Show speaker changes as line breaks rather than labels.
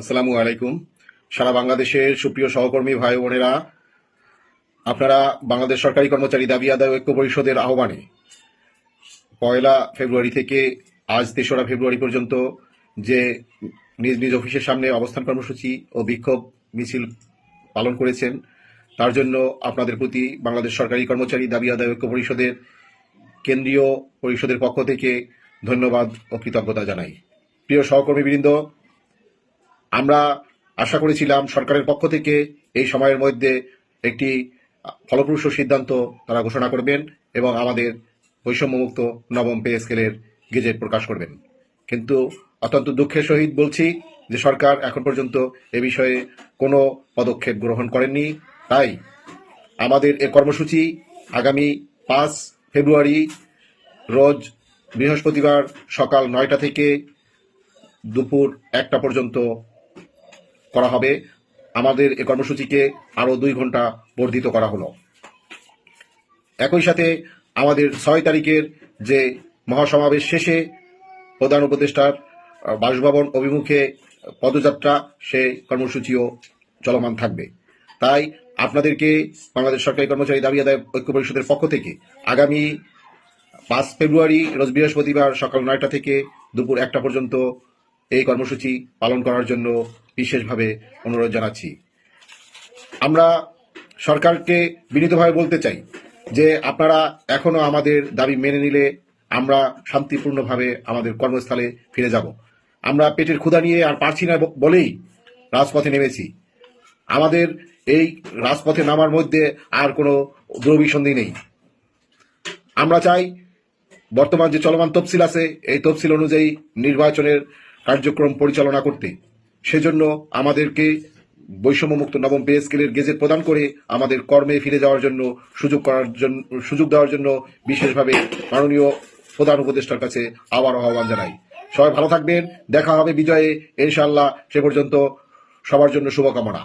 আসসালামু আলাইকুম। সারা বাংলাদেশের সুপ্রিয় সহকর্মী ভাই বোনেরা, আপনারা বাংলাদেশ সরকারি কর্মচারী দাবি আদায় ঐক্য পরিষদের আহ্বানে পয়লা ফেব্রুয়ারি থেকে আজ তেসরা ফেব্রুয়ারি পর্যন্ত যে নিজ নিজ অফিসের সামনে অবস্থান কর্মসূচি ও বিক্ষোভ মিছিল পালন করেছেন, তার জন্য আপনাদের প্রতি বাংলাদেশ সরকারি কর্মচারী দাবি আদায় ঐক্য পরিষদের কেন্দ্রীয় পরিষদের পক্ষ থেকে ধন্যবাদ ও কৃতজ্ঞতা জানাই। প্রিয় সহকর্মীবৃন্দ আমরা আশা করেছিলাম সরকারের পক্ষ থেকে এই সময়ের মধ্যে একটি ফলপ্রসূ সিদ্ধান্ত তারা ঘোষণা করবেন এবং আমাদের বৈষম্যমুক্ত নবম পে স্কেলের গেজেট প্রকাশ করবেন। কিন্তু অত্যন্ত দুঃখের সহিত বলছি যে সরকার এখন পর্যন্ত এ বিষয়ে কোনো পদক্ষেপ গ্রহণ করেননি। তাই আমাদের এ কর্মসূচি আগামী পাঁচ ফেব্রুয়ারি রোজ বৃহস্পতিবার সকাল নয়টা থেকে দুপুর একটা পর্যন্ত করা হবে। আমাদের এই কর্মসূচিকে আরও দুই ঘণ্টা বর্ধিত করা হলো। একই সাথে আমাদের ছয় তারিখের যে মহাসমাবেশ শেষে প্রধান উপদেষ্টার বাসভবন অভিমুখে পদযাত্রা, সে কর্মসূচিও চলমান থাকবে। তাই আপনাদেরকে বাংলাদেশ সরকারি কর্মচারী দাবি আদায় ঐক্য পরিষদের পক্ষ থেকে আগামী পাঁচ ফেব্রুয়ারি, রোজ বৃহস্পতিবার সকাল নয়টা থেকে দুপুর একটা পর্যন্ত এই কর্মসূচি পালন করার জন্য বিশেষভাবে অনুরোধ জানাচ্ছি। আমরা সরকারকে বিনীতভাবে বলতে চাই যে আপনারা এখনও আমাদের দাবি মেনে নিলে আমরা শান্তিপূর্ণভাবে আমাদের কর্মস্থলে ফিরে যাব। আমরা পেটের ক্ষুধা নিয়ে আর পারছি না বলেই রাজপথে নেমেছি। আমাদের এই রাজপথে নামার মধ্যে আর কোনো দুরভিসন্ধি নেই। আমরা চাই বর্তমান যে চলমান তফসিল আছে, এই তফসিল অনুযায়ী নির্বাচনের কার্যক্রম পরিচালনা করতে। সেজন্য আমাদেরকে বৈষম্যমুক্ত নবম পে স্কেলের গেজেট প্রদান করে আমাদের কর্মে ফিরে যাওয়ার জন্য সুযোগ করার জন্য, সুযোগ দেওয়ার জন্য বিশেষভাবে মাননীয় প্রধান উপদেষ্টার কাছে আবার আহ্বান জানাই। সবাই ভালো থাকবেন। দেখা হবে বিজয়ে ইনশাল্লাহ সে পর্যন্ত সবার জন্য শুভকামনা।